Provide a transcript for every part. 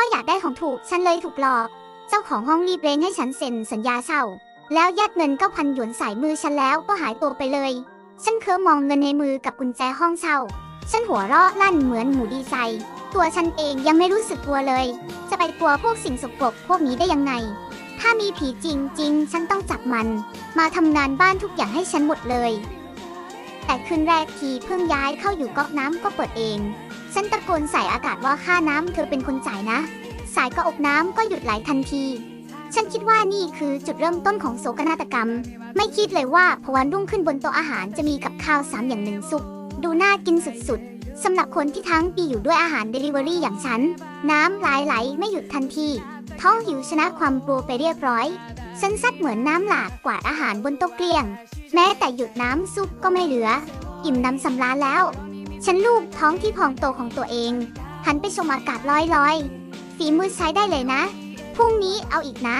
ราะอยากได้ของถูก ฉันเลยถูกหลอก เจ้าของห้องรีบเร่งให้ฉันเซ็นสัญญาเช่า แล้วยัดเงินเก้าพันหยวนใส่มือฉันแล้วก็หายตัวไปเลย ฉันเคลิ้มมองเงินในมือกับกุญแจห้องเช่า ฉันหัวเราะลั่นเหมือนหมูดีใจ ตัวฉันเองยังไม่รู้สึกกลัวเลย จะไปกลัวพวกสิ่งสกปรกพวกนี้ได้ยังไง ถ้ามีผีจริงจริงฉันต้องจับมัน มาทำงานบ้านทุกอย่างให้ฉันหมดเลย แต่คืนแรกที่เพิ่งย้ายเข้าอยู่ก๊อกน้ำก็เปิดเอง ฉันตะโกนใส่อากาศว่าค่าน้ำเธอเป็นคนจ่ายนะ สายก็อบน้ำก็หยุดไหลทันที ฉันคิดว่านี่คือจุดเริ่มต้นของโศกนาฏกรรม ไม่คิดเลยว่าพอวันรุ่งขึ้นบนโต๊ะอาหารจะมีกับข้าวสามอย่างหนึ่งซุป ดูน่ากินสุดๆสำหรับคนที่ทั้งปีอยู่ด้วยอาหารเดลิเวอรี่อย่างฉัน น้ำไหลไหลไม่หยุดทันที ท้องหิวชนะความกลัวไปเรียบร้อยฉันซัดเหมือนน้ำหลากกวาดอาหารบนโต๊ะเกลี้ยง แม้แต่หยุดน้ำซุปก็ไม่เหลือ อิ่มน้ำสำราญแล้ว ฉันลูบท้องที่พองโตของตัวเอง หันไปชมอากาศลอยลอยๆฝีมือใช้ได้เลยนะ พรุ่งนี้เอาอีกนะ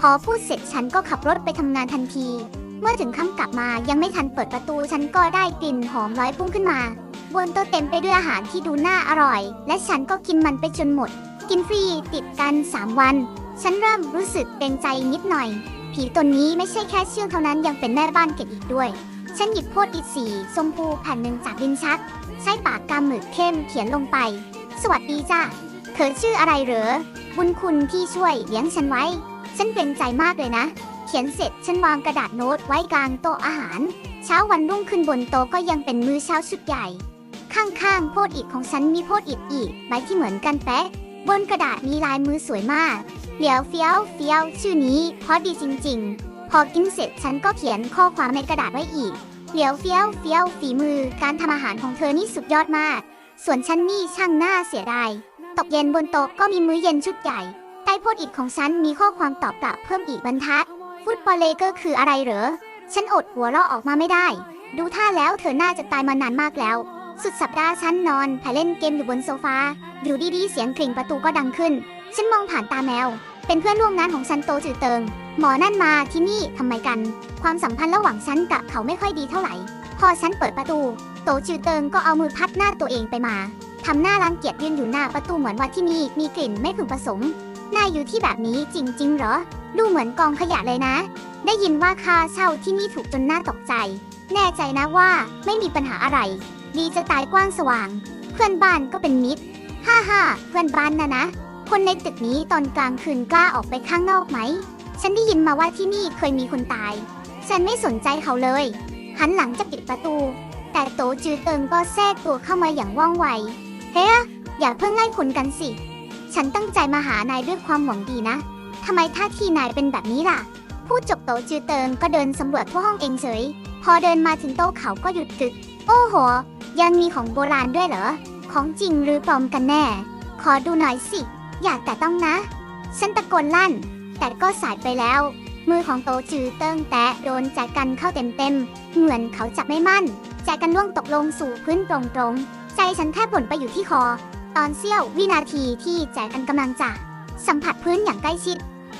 พอพูดเสร็จฉันก็ขับรถไปทำงานทันที เมื่อถึงค่ำกลับมายังไม่ทันเปิดประตูฉันก็ได้กลิ่นหอมลอยพุ่งขึ้นมาบนโต๊ะเต็มไปด้วยอาหารที่ดูน่าอร่อย และฉันก็กินมันไปจนหมด กินฟรีติดกัน 3 วัน ฉันเริ่มรู้สึกเกรงใจนิดหน่อย ผีตนนี้ไม่ใช่แค่เชื่องเท่านั้นยังเป็นแม่บ้านเก่งอีกด้วย ฉันหยิบโพดอิฐสีชมพูแผ่นหนึ่งจากดินชัก ใช้ปากกาหมึกเข้มเขียนลงไป สวัสดีจ้าเธอชื่ออะไรเหรอ บุญคุณที่ช่วยเลี้ยงฉันไว้ ฉันเกรงใจมากเลยนะ เขียนเสร็จฉันวางกระดาษโน้ตไว้กลางโต๊ะอาหาร เช้าวันรุ่งขึ้นบนโต๊ะก็ยังเป็นมื้อเช้าชุดใหญ่ ข้างๆโพดอิฐของฉันมีโพดอิฐอีกใบที่เหมือนกันแปะบนกระดาษมีลายมือสวยมาก เหลียวเฟี้ยวเฟี้ยวชื่อนี้เพราะดีจริง ๆ พอกินเสร็จฉันก็เขียนข้อความในกระดาษไว้อีก เหลียวเฟี้ยวเฟี้ยวฝีมือการทำอาหารของเธอนี่สุดยอดมาก ส่วนฉันนี่ช่างน่าเสียดาย ตกเย็นบนโต๊ะก็มีมื้อเย็นชุดใหญ่ ใต้โพดอิฐของฉันมีข้อความตอบกลับเพิ่มอีกบรรทัด ฟุตบอลเลเกอร์คืออะไรเหรอ ฉันอดหัวเราะออกมาไม่ได้ ดูท่าแล้วเธอน่าจะตายมานานมากแล้ว สุดสัปดาห์ฉันนอนแผ่เล่นเกมอยู่บนโซฟา อยู่ดีๆเสียงกริ่งประตูก็ดังขึ้น ฉันมองผ่านตาแมว เป็นเพื่อนร่วมงานของฉันโตจือเติง หมอนั่นมาที่นี่ทำไมกัน ความสัมพันธ์ระหว่างฉันกับเขาไม่ค่อยดีเท่าไหร่ พอฉันเปิดประตู โตจือเติงก็เอามือพัดหน้าตัวเองไปมาทำหน้ารังเกียจยืนอยู่หน้าประตูเหมือนว่าที่นี่มีกลิ่นไม่พึงประสงค์นายอยู่ที่แบบนี้จริง ๆ เหรอ ดูเหมือนกองขยะเลยนะ ได้ยินว่าค่าเช่าที่นี่ถูกจนน่าตกใจ แน่ใจนะว่าไม่มีปัญหาอะไร ดีจะตายกว้างสว่าง เพื่อนบ้านก็เป็นมิตร ฮ่าฮ่าเพื่อนบ้านนะนะ คนในตึกนี้ตอนกลางคืนกล้าออกไปข้างนอกไหม ฉันได้ยินมาว่าที่นี่เคยมีคนตาย ฉันไม่สนใจเขาเลย หันหลังจะปิดประตู แต่โตจือเติงก็แทรกตัวเข้ามาอย่างว่องไว เฮ้ยอย่าเพิ่งไล่คนกันสิ ฉันตั้งใจมาหานายด้วยความหวังดีนะ ทำไมท่าทีนายเป็นแบบนี้ล่ะ พูดจบโตจือเติงก็เดินสำรวจทั่วห้องเองเฉย พอเดินมาถึงโต๊ะเขาก็หยุดกึก โอ้โห ยังมีของโบราณด้วยเหรอ ของจริงหรือปลอมกันแน่ ขอดูหน่อยสิ อย่าแต่ต้องนะ ฉันตะโกนลั่น แต่ก็สายไปแล้ว มือของโตจือเติ้งแตะโดนแจกันเข้าเต็มๆ เหมือนเขาจับไม่มั่น แจกันล่วงตกลงสู่พื้นตรงๆ ใจฉันแทบบ่นไปอยู่ที่คอ ตอนเสี้ยววินาทีที่แจกันกำลังจะสัมผัสพื้นอย่างใกล้ชิด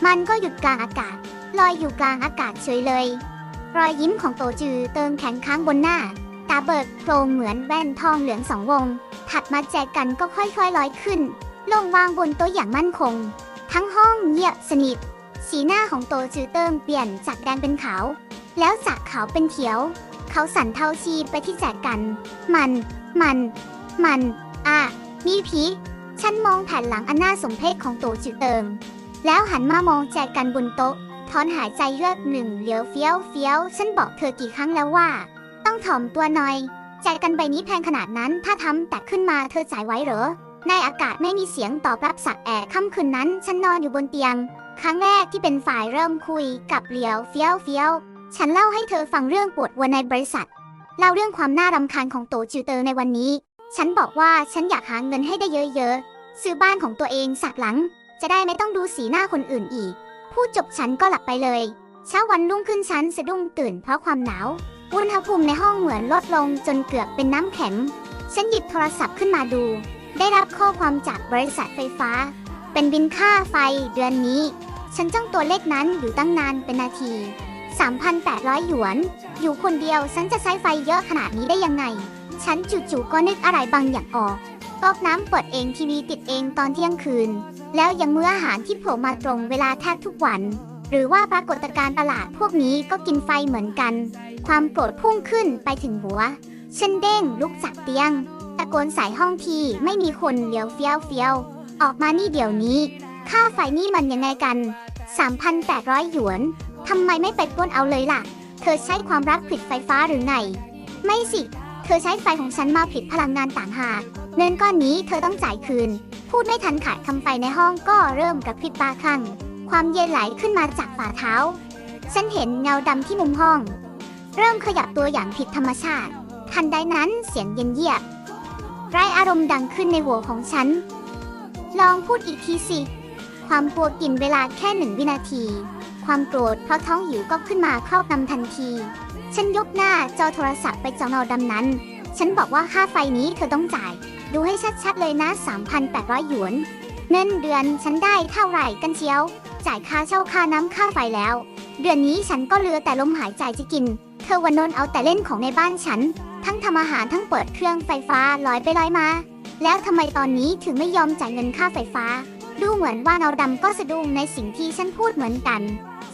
มันก็หยุดกลางอากาศ ลอยอยู่กลางอากาศเฉยเลย รอยยิ้มของโตจือเติงแข็งค้างบนหน้า ตาเบิกโพรงเหมือนแว่นทองเหลืองสองวง ถัดมาแจกันก็ค่อยๆลอยขึ้น ลงวางบนโต๊ะอย่างมั่นคง ทั้งห้องเงียบสนิท สีหน้าของโตจือเติงเปลี่ยนจากแดงเป็นขาว แล้วจากขาวเป็นเขียว เขาสั่นเท้าชีไปที่แจกัน มัน มัน มัน อะมีผีฉันมองแผ่นหลังอันน่าสมเพชของโตจือเติงแล้วหันมามองแจกันบนโต๊ะถอนหายใจเฮือกหนึ่งเหลียวเฟี้ยวเฟี้ยว ฉันบอกเธอกี่ครั้งแล้วว่า ต้องถ่อมตัวหน่อยแจกันใบนี้แพงขนาดนั้น ถ้าทำแตกขึ้นมาเธอจ่ายไว้เหรอ ในอากาศไม่มีเสียงตอบรับสักแอะค่ำคืนนั้น ฉันนอนอยู่บนเตียง ครั้งแรกที่เป็นฝ่ายเริ่มคุยกับเหลียวเฟี้ยวเฟี้ยว ฉันเล่าให้เธอฟังเรื่องปวดวัวในบริษัท เล่าเรื่องความน่ารำคาญของโตจิวเตอร์ในวันนี้ ฉันบอกว่าฉันอยากหาเงินให้ได้เยอะๆ ซื้อบ้านของตัวเองสักหลัง จะได้ไม่ต้องดูสีหน้าคนอื่นอีก พูดจบฉันก็หลับไปเลย เช้าวันรุ่งขึ้นฉันสะดุ้งตื่นเพราะความหนาวอุณหภูมิในห้องเหมือนลดลงจนเกือบเป็นน้ำแข็ง ฉันหยิบโทรศัพท์ขึ้นมาดู ได้รับข้อความจากบริษัทไฟฟ้า เป็นบินค่าไฟเดือนนี้ ฉันจ้องตัวเลขนั้นอยู่ตั้งนานเป็นนาที 3,800 หยวน อยู่คนเดียวฉันจะใช้ไฟเยอะขนาดนี้ได้ยังไง ฉันจู่ๆก็นึกอะไรบางอย่างออกก๊อกน้ำเปิดเองทีวีติดเองตอนเที่ยงคืน แล้วยังมื้ออาหารที่โผล่มาตรงเวลาแทบทุกวัน หรือว่าปรากฏการณ์ประหลาดพวกนี้ก็กินไฟเหมือนกัน ความโกรธพุ่งขึ้นไปถึงหัวฉันเด้งลุกจากเตียง ตะโกนใส่ห้องทีไม่มีคนเหลียวเฟี้ยวเฟี้ยว ออกมานี่เดี๋ยวนี้ ค่าไฟนี่มันยังไงกัน 3,800 หยวน ทำไมไม่ไปปล้นเอาเลยล่ะ เธอใช้ความรักผลิตไฟฟ้าหรือไง ไม่สิ เธอใช้ไฟของฉันมาผลิตพลังงานต่างหาก เงินก้อนนี้เธอต้องจ่ายคืน พูดไม่ทันขาดคำไฟในห้องก็เริ่มกระพริบตาครั้งความเย็นไหลขึ้นมาจากฝ่าเท้า ฉันเห็นเงาดำที่มุมห้อง เริ่มขยับตัวอย่างผิดธรรมชาติ ทันใดนั้นเสียงเย็นเยียบ ไรอารมณ์ดังขึ้นในหัวของฉัน ลองพูดอีกทีสิ ความกลัวกินเวลาแค่หนึ่งวินาที ความโกรธเพราะท้องหิวก็ขึ้นมาครอบงำทันที ฉันยกหน้าจอโทรศัพท์ไปจอเงาดำนั้น ฉันบอกว่าค่าไฟนี้เธอต้องจ่าย ดูให้ชัดๆเลยนะ 3,800 หยวน เงินเดือนฉันได้เท่าไหร่กันเชียว จ่ายค่าเช่าค่าน้ำค่าไฟแล้ว เดือนนี้ฉันก็เหลือแต่ลมหายใจจะกิน ธอวันนนเอาแต่เล่นของในบ้านฉัน ทั้งทำอาหารทั้งเปิดเครื่องไฟฟ้าลอยไปลอยมา แล้วทำไมตอนนี้ถึงไม่ยอมจ่ายเงินค่าไฟฟ้า ดูเหมือนว่าเงาดำก็สะดุ้งในสิ่งที่ฉันพูดเหมือนกัน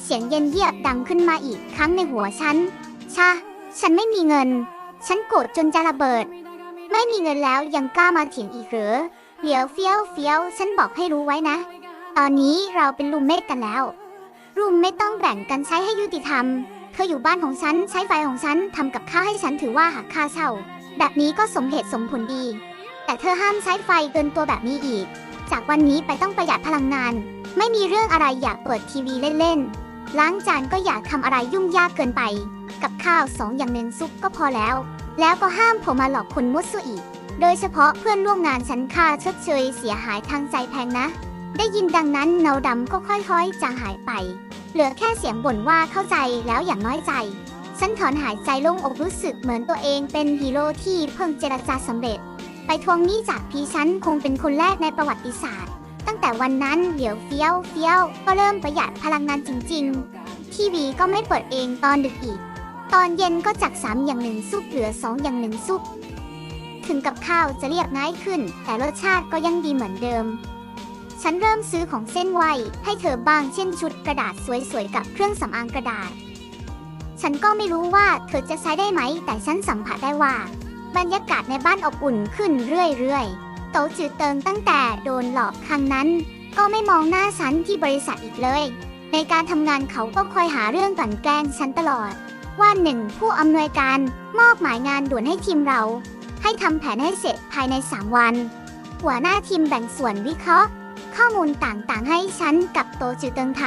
เสียงเย็นเยียบดังขึ้นมาอีกครั้งในหัวฉันชะฉันไม่มีเงิน ฉันโกรธจนจะระเบิด ไม่มีเงินแล้วยังกล้ามาเถียงอีกเหรอเดี๋ยวเฟี้ยวเฟี้ยว ฉันบอกให้รู้ไว้นะ ตอนนี้เราเป็นรูมเมทกันแล้ว รูมไม่ต้องแบ่งกันใช้ให้ยุติธรรม เธออยู่บ้านของฉันใช้ไฟของฉันทำกับข้าวให้ฉันถือว่าหักค่าเช่า แบบนี้ก็สมเหตุสมผลดี แต่เธอห้ามใช้ไฟเกินตัวแบบนี้อีก จากวันนี้ไปต้องประหยัดพลังงาน ไม่มีเรื่องอะไรอยากเปิดทีวีเล่นๆ ล้างจานก็อยากทำอะไรยุ่งยากเกินไป กับข้าวสองอย่างหนึ่งซุปก็พอแล้ว แล้วก็ห้ามผมมาหลอกคนมุดซุอีก โดยเฉพาะเพื่อนร่วมงานฉันค่าชดเชยเสียหายทางใจแพงนะ ได้ยินดังนั้นเงาดำก็ค่อยๆจางหายไป เหลือแค่เสียงบ่นว่าเข้าใจแล้วอย่างน้อยใจ ฉันถอนหายใจโล่งอกรู้สึกเหมือนตัวเองเป็นฮีโร่ที่เพิ่งเจรจาสำเร็จ ไปทวงหนี้จากพี่ฉันคงเป็นคนแรกในประวัติศาสตร์ ตั้งแต่วันนั้นเหลียวเฟี้ยวเฟี้ยวก็เริ่มประหยัดพลังงานจริง ๆ ทีวีก็ไม่เปิดเองตอนดึกอีก ตอนเย็นก็จาก3อย่างหนึ่งซุปเหลือ2อย่างหนึ่งซุปถึงกับข้าวจะเรียบง่ายขึ้น แต่รสชาติก็ยังดีเหมือนเดิม ฉันเริ่มซื้อของเส้นไหวให้เธอบ้างเช่นชุดกระดาษสวยๆ กับเครื่องสำอางกระดาษ ฉันก็ไม่รู้ว่าเธอจะใช้ได้ไหม แต่ฉันสัมผัสได้ว่า บรรยากาศในบ้านอบอุ่นขึ้นเรื่อยๆ โตจืดเติงตั้งแต่โดนหลอกครั้งนั้น ก็ไม่มองหน้าฉันที่บริษัทอีกเลย ในการทำงานเขาก็คอยหาเรื่องกลั่นแกล้งฉันตลอด ว่าหนึ่งผู้อำนวยการมอบหมายงานด่วนให้ทีมเรา ให้ทำแผนให้เสร็จภายใน 3 วัน หัวหน้าทีมแบ่งส่วนวิเคราะห์ ข้อมูลต่างๆ ให้ฉันกับโตจือเติงท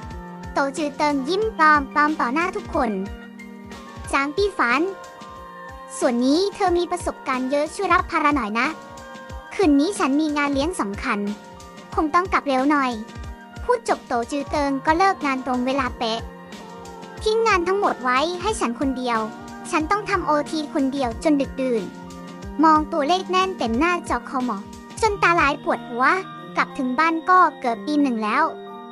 ำโตจือเติงยิ้มปลอมปลอมต่อหน้าทุกคนจางปี้ฝัน ส่วนนี้เธอมีประสบการณ์เยอะช่วยรับภาระหน่อยนะ คืนนี้ฉันมีงานเลี้ยงสำคัญ คงต้องกลับเร็วหน่อย พูดจบโตจือเติงก็เลิกงานตรงเวลาเป๊ะ ทิ้งงานทั้งหมดไว้ให้ฉันคนเดียว ฉันต้องทำโอทีคนเดียวจนดึกดื่น มองตัวเลขแน่นเต็มหน้าจอคอมอจนตาลายปวดหัว กลับถึงบ้านก็เกือบปีหนึ่งแล้ว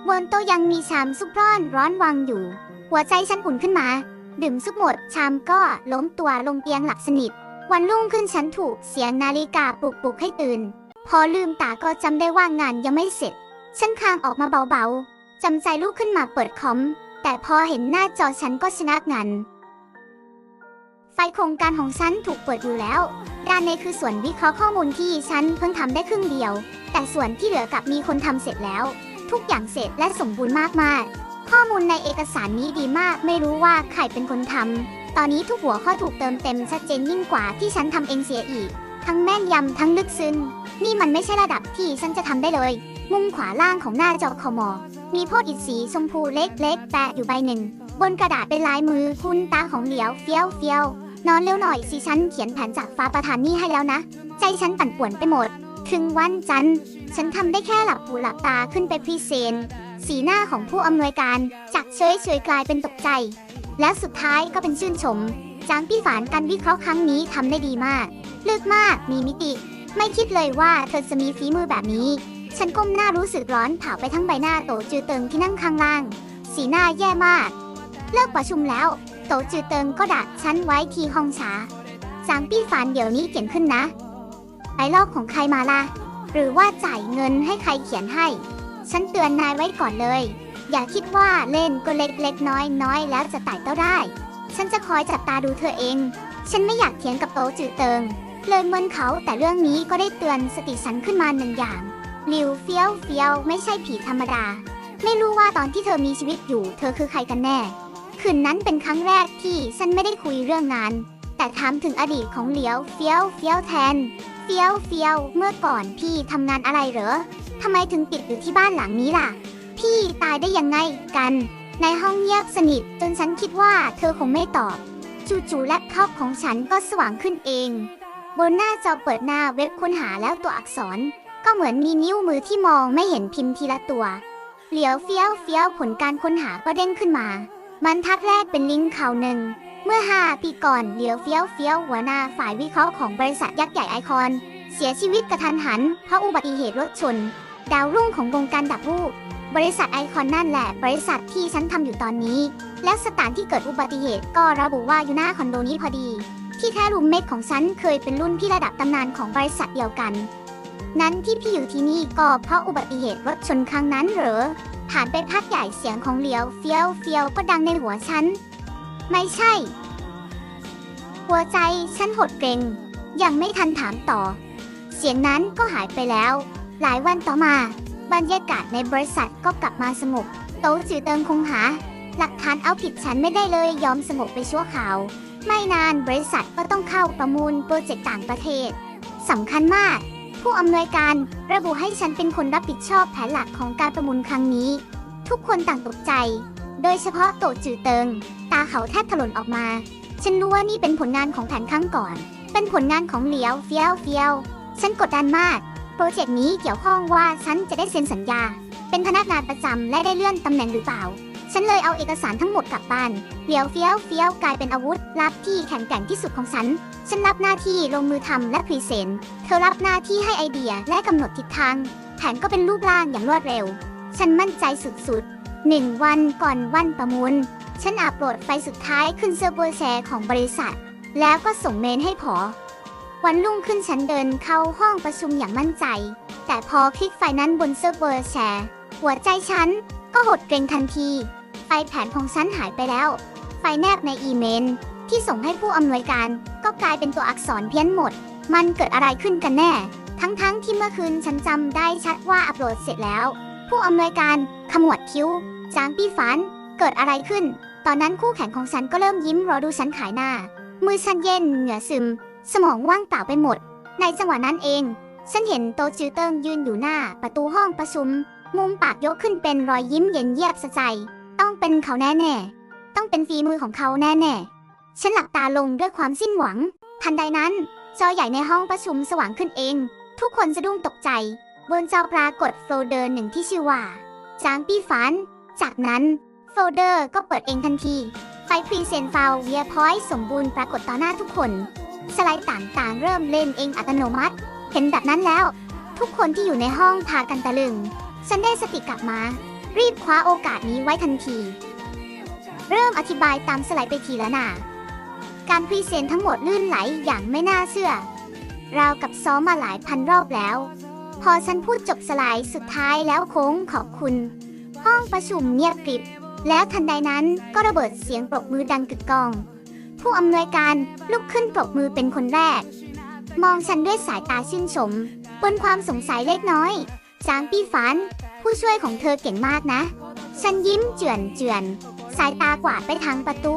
บนโต๊ะยังมีชามซุปร้อนร้อนวางอยู่ หัวใจฉันอุ่นขึ้นมา ดื่มซุปหมด ชามก็ล้มตัวลงเตียงหลับสนิท วันรุ่งขึ้นฉันถูกเสียงนาฬิกาปลุกปลุกให้ตื่น พอลืมตาก็จำได้ว่างานยังไม่เสร็จ ฉันคางออกมาเบาๆจำใจลุกขึ้นมาเปิดคอม แต่พอเห็นหน้าจอฉันก็ชนะงักงัน ไฟโครงการของฉันถูกเปิดอยู่แล้ว ด้านในคือส่วนวิเคราะห์ข้อมูลที่ฉันเพิ่งทำได้ครึ่งเดียว แต่ส่วนที่เหลือกับมีคนทำเสร็จแล้ว ทุกอย่างเสร็จและสมบูรณ์มากๆข้อมูลในเอกสารนี้ดีมาก ไม่รู้ว่าใครเป็นคนทำตอนนี้ทุกหัวข้อถูกเติมเต็มชัดเจนยิ่งกว่าที่ฉันทำเองเสียอีก ทั้งแม่นยำทั้งลึกซึ้งนี่มันไม่ใช่ระดับที่ฉันจะทำได้เลย มุมขวาล่างของหน้าจอคอมอมีโพดอิฐสีชมพูเล็กๆแปะอยู่ใบหนึ่ง บนกระดาษเป็นลายมือคุณตาของเหลียวเฟี้ยวเฟี้ยวนอนเร็วหน่อยสิฉันเขียนแผนจากฟ้าประธานนี่ให้แล้วนะ ใจฉันปั่นป่วนไปหมดถึงวันจันทร์ ฉันทำได้แค่หลับหูหลับตาขึ้นไปพรีเซนสีหน้าของผู้อำนวยการจากเฉยเฉยกลายเป็นตกใจ และสุดท้ายก็เป็นชื่นชม จางพี่ฝานการวิเคราะห์ครั้งนี้ทำได้ดีมาก ลึกมากมีมิติ ไม่คิดเลยว่าเธอจะมีฝีมือแบบนี้ ฉันก้มหน้ารู้สึกร้อนเผาไปทั้งใบหน้าโตจือเติงที่นั่งข้างล่าง สีหน้าแย่มาก เลิกประชุมแล้ว โตจือเติงก็ดักฉันไว้ที่ห้องชาจางปี้ฝานเดี๋ยวนี้เขียนขึ้นนะไปลอกของใครมาล่ะ หรือว่าจ่ายเงินให้ใครเขียนให้ ฉันเตือนนายไว้ก่อนเลย อย่าคิดว่าเล่นก็เล็กเล็กน้อยน้อยแล้วจะไต่เต้าได้ ฉันจะคอยจับตาดูเธอเอง ฉันไม่อยากเถียงกับโตจือเติง เลยเมินเขาแต่เรื่องนี้ก็ได้เตือนสติฉันขึ้นมาหนึ่งอย่างหลิวเฟี้ยวเฟี้ยวไม่ใช่ผีธรรมดา ไม่รู้ว่าตอนที่เธอมีชีวิตอยู่ เธอคือใครกันแน่ คืนนั้นเป็นครั้งแรกที่ฉันไม่ได้คุยเรื่องงาน แต่ถามถึงอดีตของเหลียวเฟี้ยวเฟี้ยวแทน เฟี้ยวเฟี้ยวเมื่อก่อนพี่ทำงานอะไรเหรอทำไมถึงติดอยู่ที่บ้านหลังนี้ล่ะ พี่ตายได้ยังไงกัน ในห้องเงียบสนิทจนฉันคิดว่าเธอคงไม่ตอบจู่ๆแล็ปท็อปของฉันก็สว่างขึ้นเอง บนหน้าจอเปิดหน้าเว็บค้นหาแล้วตัวอักษร ก็เหมือนมีนิ้วมือที่มองไม่เห็นพิมพ์ทีละตัว เหลียวเฟี้ยวเฟี้ยวผลการค้นหาก็เด้งขึ้นมา บรรทัดแรกเป็นลิงก์ข่าวหนึ่ง เมื่อ 5 ปีก่อนเหลียวเฟี้ยวเฟี้ยวหัวหน้าฝ่ายวิเคราะห์ของบริษัทยักษ์ใหญ่ไอคอน เสียชีวิตกระทันหัน เพราะอุบัติเหตุรถชน ดาวรุ่งของวงการดับวูบบริษัทไอคอนนั่นแหละ บริษัทที่ฉันทำอยู่ตอนนี้ และสถานที่เกิดอุบัติเหตุก็ระบุว่าอยู่หน้าคอนโดนี้พอดี ที่แท้รูมเมทของฉันเคยเป็นรุ่นพี่ระดับตำนานของบริษัทเดียวกัน นั้นที่พี่อยู่ที่นี่ก็เพราะอุบัติเหตุรถชนครั้งนั้นเหรอ ผ่านไปพักใหญ่เสียงของเหลียวเฟี้ยวเฟี้ยวก็ดังในหัวฉัน ไม่ใช่ หัวใจฉันหดเกรงยังไม่ทันถามต่อ เสียงนั้นก็หายไปแล้ว หลายวันต่อมา บรรยากาศในบริษัทก็กลับมาสงบโต๊ะจือเติงคงหา หลักฐานเอาผิดฉันไม่ได้เลยยอมสงบไปชั่วคราว ไม่นานบริษัทก็ต้องเข้าประมูลโปรเจกต์ต่างประเทศสำคัญมาก ผู้อำนวยการระบุให้ฉันเป็นคนรับผิดชอบแผนหลักของการประมูลครั้งนี้ ทุกคนต่างตกใจ โดยเฉพาะโตจือเติง ตาเขาแทบถลนออกมา ฉันรู้ว่านี่เป็นผลงานของแผนครั้งก่อน เป็นผลงานของเหลียวเฟียวเฟียว ฉันกดดันมาก โปรเจกต์นี้เกี่ยวข้องว่าฉันจะได้เซ็นสัญญา เป็นพนักงานประจำและได้เลื่อนตำแหน่งหรือเปล่า ฉันเลยเอาเอกสารทั้งหมดกลับบ้านเหลียวเฟี้ยวเฟี้ยวกลายเป็นอาวุธลับที่แข็งแกร่งที่สุดของฉัน ฉันรับหน้าที่ลงมือทำและพรีเซนต์ เธอรับหน้าที่ให้ไอเดียและกำหนดทิศทาง แผนก็เป็นรูปร่างอย่างรวดเร็ว ฉันมั่นใจสุดๆหนึ่งวันก่อนวันประมูล ฉันอัปโหลดไฟสุดท้ายขึ้นเซิร์ฟเวอร์แชร์ของบริษัท แล้วก็ส่งเมลให้พอ วันรุ่งขึ้นฉันเดินเข้าห้องประชุมอย่างมั่นใจ แต่พอคลิกไฟนั้นบนเซิร์ฟเวอร์แชร์ หัวใจฉันก็หดเกรงทันที ไฟแผนของฉันหายไปแล้ว ไฟแนบในอีเมล ที่ส่งให้ผู้อำนวยการ ก็กลายเป็นตัวอักษรเพี้ยนหมด มันเกิดอะไรขึ้นกันแน่ ทั้งๆทที่เมื่อคืนฉันจำได้ชัดว่าอัปโหลดเสร็จแล้ว ผู้อำนวยการขมวดคิ้ว จางปี้ฝัน เกิดอะไรขึ้น ตอนนั้นคู่แข่งของฉันก็เริ่มยิ้มรอดูฉันขายหน้า มือฉันเย็นเหงื่อซึม สมองว่างเปล่าไปหมด ในจังหวะนั้นเอง ฉันเห็นโตจือเติงยืนอยู่หน้า ประตูห้องประชุม มุมปากยกขึ้นเป็นรอยยิ้มเย็นเยียบสะใจ ต้องเป็นเขาแน่ๆ ต้องเป็นฝีมือของเขาแน่ๆ ฉันหลับตาลงด้วยความสิ้นหวัง ทันใดนั้น จอใหญ่ในห้องประชุมสว่างขึ้นเอง ทุกคนสะดุ้งตกใจ บนจอปรากฏโฟลเดอร์หนึ่งที่ชื่อว่าจางปี้ฝัน จากนั้นโฟลเดอร์ก็เปิดเองทันที ไฟพรีเซนต์ไฟล์เวียพอยต์สมบูรณ์ปรากฏต่อหน้าทุกคน สไลด์ต่างๆ เริ่มเล่นเองอัตโนมัติ เห็นแบบนั้นแล้ว ทุกคนที่อยู่ในห้องพากันตะลึง ฉันได้สติกลับมา รีบคว้าโอกาสนี้ไว้ทันที เริ่มอธิบายตามสไลด์ไปทีละหน้า การพรีเซนต์ทั้งหมดลื่นไหลอย่างไม่น่าเชื่อ ราวกับซ้อมมาหลายพันรอบแล้ว พอฉันพูดจบสไลด์สุดท้ายแล้วโค้งขอบคุณ ห้องประชุมเงียบกริบ แล้วทันใดนั้นก็ระเบิดเสียงปรบมือดังกึกก้อง ผู้อำนวยการลุกขึ้นปรบมือเป็นคนแรก มองฉันด้วยสายตาชื่นชมบนความสงสัยเล็กน้อย จางปี้ฝัน ผู้ช่วยของเธอเก่งมากนะ ฉันยิ้มเจือนเจือนสายตากวาดไปทางประตู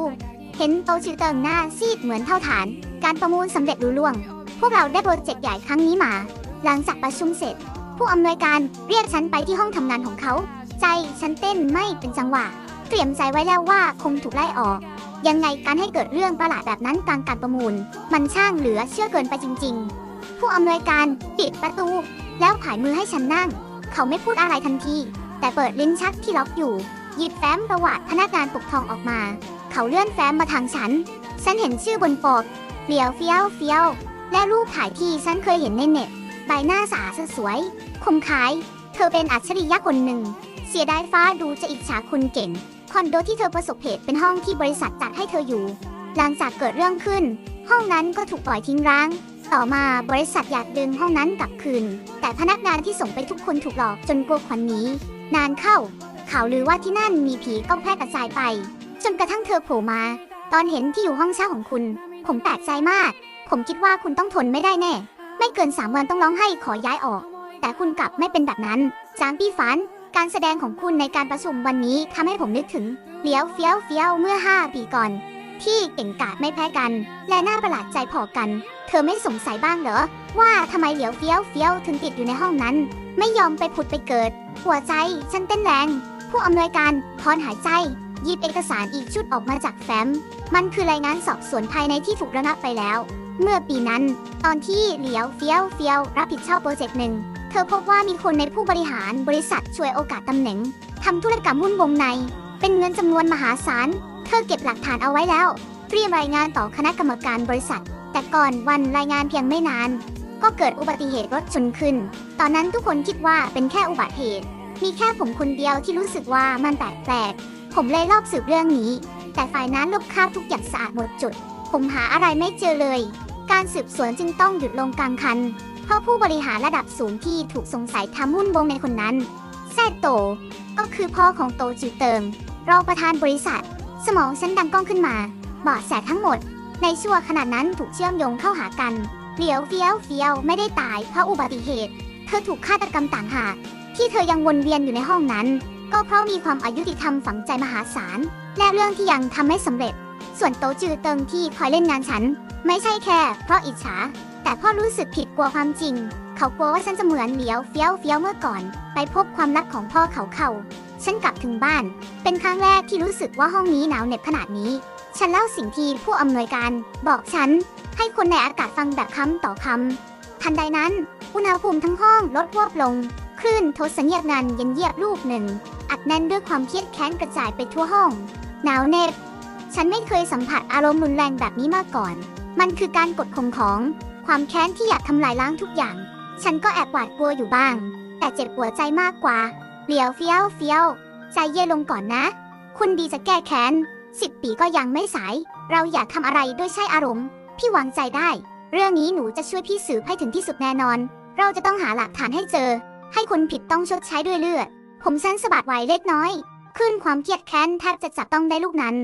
เห็นโตชิวเติงหน้าซีดเหมือนเท่าฐาน การประมูลสำเร็จลุล่วง พวกเราได้โปรเจกต์ใหญ่ครั้งนี้มา หลังจากประชุมเสร็จ ผู้อำนวยการเรียกฉันไปที่ห้องทำงานของเขา ใจฉันเต้นไม่เป็นจังหวะ เตรียมใจไว้แล้วว่าคงถูกไล่ออก ยังไงการให้เกิดเรื่องประหลาดแบบนั้นกลางการประมูล มันช่างเหลือเชื่อเกินไปจริง ๆ ผู้อำนวยการปิดประตู แล้วผายมือให้ฉันนั่ง เขาไม่พูดอะไรทันที แต่เปิดลิ้นชักที่ล็อกอยู่หยิบแฟ้มประวัติพนักงานปกครองออกมา เขาเลื่อนแฟ้มมาทางฉัน ฉันเห็นชื่อบนปกเฟียวเฟี้ยวเฟี้ยว และรูปถ่ายที่ฉันเคยเห็นในเน็ต ใบหน้าสาดสวย คมขาย เธอเป็นอัจฉริยะคนหนึ่ง เสียดายฟ้าดูจะอิจฉาคุณเก่ง คอนโดที่เธอประสบเหตุเป็นห้องที่บริษัทจัดให้เธออยู่ หลังจากเกิดเรื่องขึ้น ห้องนั้นก็ถูกปล่อยทิ้งร้าง ต่อมาบริษัทอยากดึงห้องนั้นกลับคืน แต่พนักงานที่ส่งไปทุกคนถูกหลอกจนกลัวขวัญหนีนานเข้า ข่าวลือว่าที่นั่นมีผีก็แพร่กระจายไป จนกระทั่งเธอโผล่มา ตอนเห็นที่อยู่ห้องเช่าของคุณ ผมแปลกใจมาก ผมคิดว่าคุณต้องทนไม่ได้แน่ ไม่เกินสามวันต้องร้องไห้ขอย้ายออก แต่คุณกลับไม่เป็นแบบนั้น จางปี้ฝัน การแสดงของคุณในการประชุมวันนี้ทำให้ผมนึกถึงเลี้ยวเฟี้ยวเฟี้ยวเมื่อ5ปีก่อน ที่เก่งกาจไม่แพ้กัน และน่าประหลาดใจพอกัน เธอไม่สงสัยบ้างเหรอ ว่าทำไมเหลียวเฟี้ยวเฟี้ยวถึงติดอยู่ในห้องนั้น ไม่ยอมไปผุดไปเกิด หัวใจฉันเต้นแรง ผู้อำนวยการถอนหายใจหยิบเอกสารอีกชุดออกมาจากแฟ้ม มันคือรายงานสอบสวนภายในที่ถูกระงับไปแล้ว เมื่อปีนั้น ตอนที่เหลียวเฟี้ยวเฟี้ยวรับผิดชอบโปรเจกต์หนึ่ง เธอพบว่ามีคนในผู้บริหารบริษัทช่วยโอกาสตำแหน่งทำธุรกรรมหุ้นวงใน เป็นเงินจำนวนมหาศาล เธอเก็บหลักฐานเอาไว้แล้ว เตรียมรายงานต่อคณะกรรมการบริษัท แต่ก่อนวันรายงานเพียงไม่นาน ก็เกิดอุบัติเหตุรถชนขึ้น ตอนนั้นทุกคนคิดว่าเป็นแค่อุบัติเหตุ มีแค่ผมคนเดียวที่รู้สึกว่ามันแปลกๆ ผมเลยลอบสืบเรื่องนี้ แต่ฝ่ายนั้นลบคราบทุกอย่างสะอาดหมดจุด ผมหาอะไรไม่เจอเลย การสืบสวนจึงต้องหยุดลงกลางคัน เพราะผู้บริหารระดับสูงที่ถูกสงสัยทำหุ้นวงในคนนั้นแซ่โต ก็คือพ่อของโตจือเติงรองประธานบริษัท สมองฉันดังก้องขึ้นมาบาะแสทั้งหมด ในชั่วงขณะนั้นถูกเชื่อมโยงเข้าหากันเหลียวเฟี้ยวเฟี้ยวไม่ได้ตายเพราะอุบัติเหตุ เธอถูกฆาตกรรมต่างหากที่เธอยังวนเวียนอยู่ในห้องนั้น ก็เพราะมีความอายุติธรรมฝังใจมหาศาล และเรื่องที่ยังทำไม่สำเร็จ ส่วนโตจือเติงที่คอยเล่นงานฉัน ไม่ใช่แค่ เพราะอิจฉา แต่พ่อรู้สึกผิดกลัวความจริง เขากลัวว่าฉันจะเหมือนเหลียวเฟี้ยวเฟี้ยวเมื่อก่อน ไปพบความลับของพ่อเขาเขาฉันกลับถึงบ้าน เป็นครั้งแรกที่รู้สึกว่าห้องนี้หนาวเหน็บขนาดนี้ ฉันเล่าสิ่งที่ผู้อำนวยการ บอกฉัน ให้คนในอากาศฟังแบบคำต่อคำทันใดนั้น อุณหภูมิทั้งห้องลดวบลง คลื่นโทรเงียบงันเย็นเยียบลูกหนึ่ง อัดแน่นด้วยความเครียดแค้นกระจายไปทั่วห้อง หนาวเหน็บ ฉันไม่เคยสัมผัสอารมณ์รุนแรงแบบนี้มาก่อน มันคือการกดข่มของ ความแค้นที่อยากทำลายล้างทุกอย่าง ฉันก็แอบหวาดกลัวอยู่บ้าง แต่เจ็บหัวใจมากกว่า เหลียวเฟี้ยวเฟี้ยวใจเย็นลงก่อนนะ คุณดีจะแก้แค้นสิบปีก็ยังไม่สาย เราอยากทำอะไรด้วยใช้อารมณ์ พี่วางใจได้ เรื่องนี้หนูจะช่วยพี่สืบให้ถึงที่สุดแน่นอน เราจะต้องหาหลักฐานให้เจอ ให้คนผิดต้องชดใช้ด้วยเลือด ผมสั้นสะบัดไหวเล็กน้อย ขึ้นความเครียดแค้นแทบจะจับต้องได้ลูกนั้น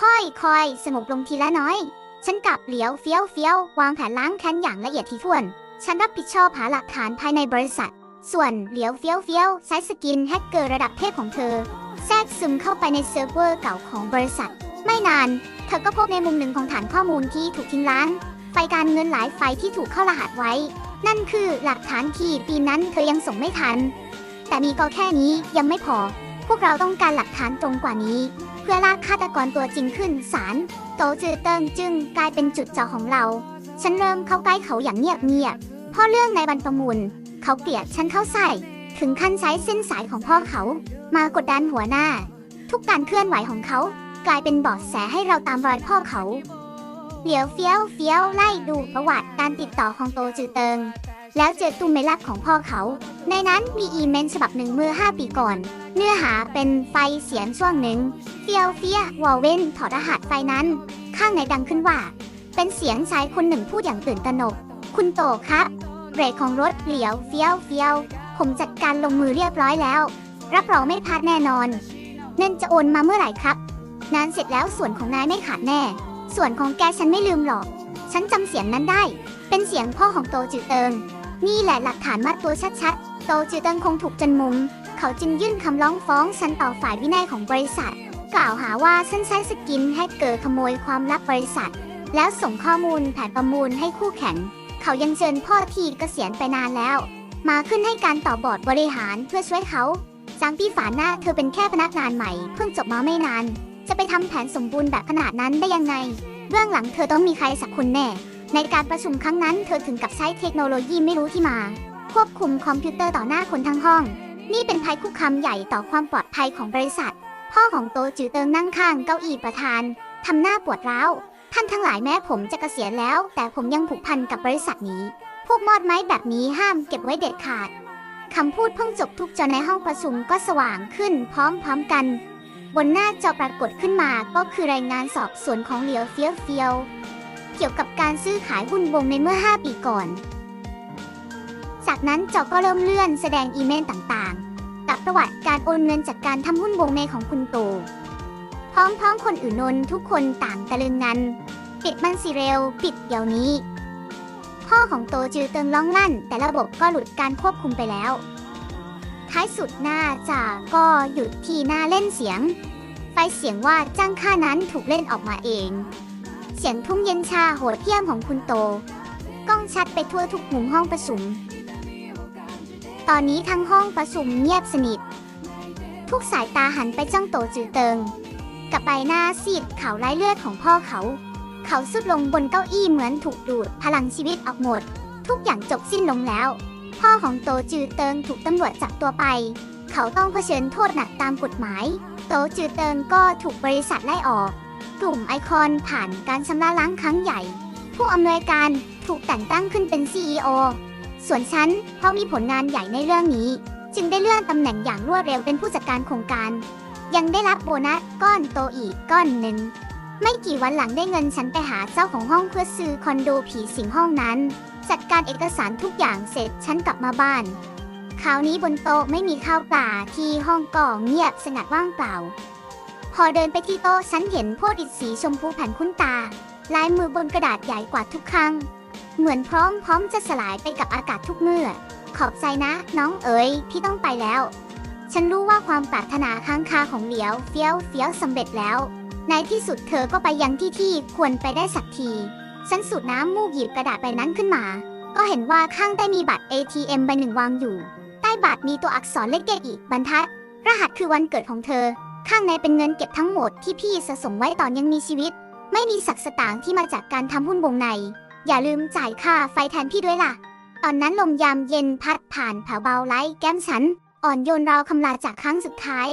ค่อยคอยสงบลงทีละน้อย ฉันกลับเหลียวเฟี้ยวเฟี้ยววางแผนล้างแค้นอย่างละเอียดถี่ถ้วน ฉันรับผิดชอบหาหลักฐานภายในบริษัท ส่วนเหลียวเฟี้ยวเฟี้ยวใช้สกินแฮกเกอร์ระดับเทพของเธอ แทรกซึมเข้าไปในเซิร์ฟเวอร์เก่าของบริษัท ไม่นาน เธอก็พบในมุมหนึ่งของฐานข้อมูลที่ถูกทิ้งล้าง ไฟการเงินหลายไฟที่ถูกเข้ารหัสไว้ นั่นคือหลักฐานที่ปีนั้นเธอยังส่งไม่ทัน แต่มีก็แค่นี้ยังไม่พอ พวกเราต้องการหลักฐานตรงกว่านี้ เพื่อลากฆาตกรตัวจริงขึ้นศาลโตจือเติ้งจึงกลายเป็นจุดเจาะของเรา ฉันเริ่มเข้าใกล้เขาอย่างเงียบเงียบเพราะเรื่องในบันประมูล เขาเกลียดฉันเข้าใส่ ถึงขั้นใช้เส้นสายของพ่อเขา มากดดันหัวหน้า ทุกการเคลื่อนไหวของเขา กลายเป็นบาะแสให้เราตามรอยพ่อเขาเหลียวเฟี้ยวเฟี้ยวไล่ดูประวัติการติดต่อของโตจือเติง แล้วเจอตุ้มเมลับของพ่อเขา ในนั้นมีอีเมลฉบับหนึ่งเมื่อ 5 ปีก่อน เนื้อหาเป็นไฟเสียงช่วงหนึ่งเฟี้ยวเฟี้ยวอลเวนถอดรหัสไฟนั้น ข้างในดังขึ้นว่า เป็นเสียงชายคนหนึ่งพูดอย่างตื่นตระหนก คุณโตครับ เบรกของรถเหลียวเฟี้ยวเฟี้ยว ผมจัดการลงมือเรียบร้อยแล้ว รับรองไม่พลาดแน่นอนเงินจะโอนมาเมื่อไหร่ครับงานเสร็จแล้วส่วนของนายไม่ขาดแน่ ส่วนของแกฉันไม่ลืมหรอก ฉันจำเสียงนั้นได้ เป็นเสียงพ่อของโตจือเติง นี่แหละหลักฐานมัดตัวชัดๆ โตจือเติงคงถูกจนมุม เขาจึงยื่นคำร้องฟ้องฉันต่อฝ่ายวินัยของบริษัท กล่าวหาว่าฉันใช้สกินให้เกิดขโมยความลับบริษัท แล้วส่งข้อมูลแผนประมูลให้คู่แข่ง เขายังเชิญพ่อที่เกษียณไปนานแล้ว มาขึ้นให้การต่อบอร์ดบริหารเพื่อช่วยเขาจางพี่ฝาหน้าเธอเป็นแค่พนักงานใหม่ เพิ่งจบมาไม่นาน จะไปทำแผนสมบูรณ์แบบขนาดนั้นได้ยังไง เบื้องหลังเธอต้องมีใครสักคนแน่ ในการประชุมครั้งนั้น เธอถึงกับใช้เทคโนโลยีไม่รู้ที่มา ควบคุมคอมพิวเตอร์ต่อหน้าคนทั้งห้อง นี่เป็นภัยคุกคามใหญ่ต่อความปลอดภัยของบริษัท พ่อของโตจือเติงนั่งข้างเก้าอี้ประธานทำหน้าปวดร้าว ท่านทั้งหลายแม้ผมจะเกษียณแล้ว แต่ผมยังผูกพันกับบริษัทนี้ พวกมอดไม้แบบนี้ห้ามเก็บไว้เด็ดขาดคำพูดเพิ่งจบทุกจนในห้องประชุมก็สว่างขึ้นพร้อมๆกัน บนหน้าจอปรากฏขึ้นมาก็คือรายงานสอบสวนของเหลียวเฟียวเฟียวเกี่ยวกับการซื้อขายหุ้นวงในเมื่อ 5 ปีก่อน จากนั้นจอก็เริ่มเลื่อนแสดงอีเมลต่างๆ กับประวัติการโอนเงินจากการทำหุ้นวงในของคุณโต พร้อมๆคนอื่นนนทุกคนต่างตะลึงงัน ปิดมันสิเร็ว ปิดเดี๋ยวนี้ พ่อของโตจือเติงร้องลั่น แต่ระบบก็หลุดการควบคุมไปแล้ว ท้ายสุดหน่าจะก็หยุดที่หน้าเล่นเสียง ไปเสียงว่าจ้างค่านั้นถูกเล่นออกมาเอง เสียงทุ่งเย็นชาโหดเหี้ยมของคุณโต กล้องชัดไปทั่วทุกมุมห้องประชุม ตอนนี้ทั้งห้องประชุมเงียบสนิททุกสายตาหันไปจ้องโตจือเติง กับใบหน้าซีดขาวไร้เลือดของพ่อเขา เขาสุดลงบนเก้าอี้เหมือนถูกดูดพลังชีวิตออกหมด ทุกอย่างจบสิ้นลงแล้ว พ่อของโตจือเติงถูกตำรวจจับตัวไป เขาต้องเผชิญโทษหนักตามกฎหมาย โตจือเติงก็ถูกบริษัทไล่ออก กลุ่มไอคอนผ่านการชำระล้างครั้งใหญ่ ผู้อำนวยการถูกแต่งตั้งขึ้นเป็น CEO ส่วนฉันเพราะมีผลงานใหญ่ในเรื่องนี้ จึงได้เลื่อนตำแหน่งอย่างรวดเร็วเป็นผู้จัดการโครงการ ยังได้รับโบนัสก้อนโตอีกก้อนหนึ่ง ไม่กี่วันหลังได้เงินฉันไปหาเจ้าของห้องเพื่อซื้อคอนโดผีสิงห้องนั้น จัดการเอกสารทุกอย่างเสร็จฉันกลับมาบ้านคราวนี้บนโต๊ะไม่มีข้าวปลาที่ห้องก็เงียบสงัดว่างเปล่า พอเดินไปที่โต๊ะฉันเห็นโพดอิฐสีชมพูแผ่นคุ้นตา ลายมือบนกระดาษใหญ่กว่าทุกครั้ง เหมือนพร้อมพร้อมจะสลายไปกับอากาศทุกเมื่อ ขอบใจนะ น้องเอ๋ยพี่ต้องไปแล้ว ฉันรู้ว่าความปรารถนาค้างคาของเหลียวเฟี้ยวเฟี้ยวสำเร็จแล้ว ในที่สุดเธอก็ไปยังที่ที่ควรไปได้สักที ฉันสูดน้ำมูกหยิบกระดาษใบนั้นขึ้นมา ก็เห็นว่าข้างใต้มีบัตร ATM ใบหนึ่งวางอยู่ ใต้บัตรมีตัวอักษรเลขเด็ดอีกบรรทัด รหัสคือวันเกิดของเธอ ข้างในเป็นเงินเก็บทั้งหมดที่พี่สะสมไว้ตอนยังมีชีวิต ไม่มีสักสตางค์ที่มาจากการทำหุ้นวงใน อย่าลืมจ่ายค่าไฟแทนพี่ด้วยล่ะ ตอนนั้นลมยามเย็นพัดผ่านแผ่วเบาไล้แก้มฉัน อ่อนโยนราวคำลาจากครั้งสุดท้าย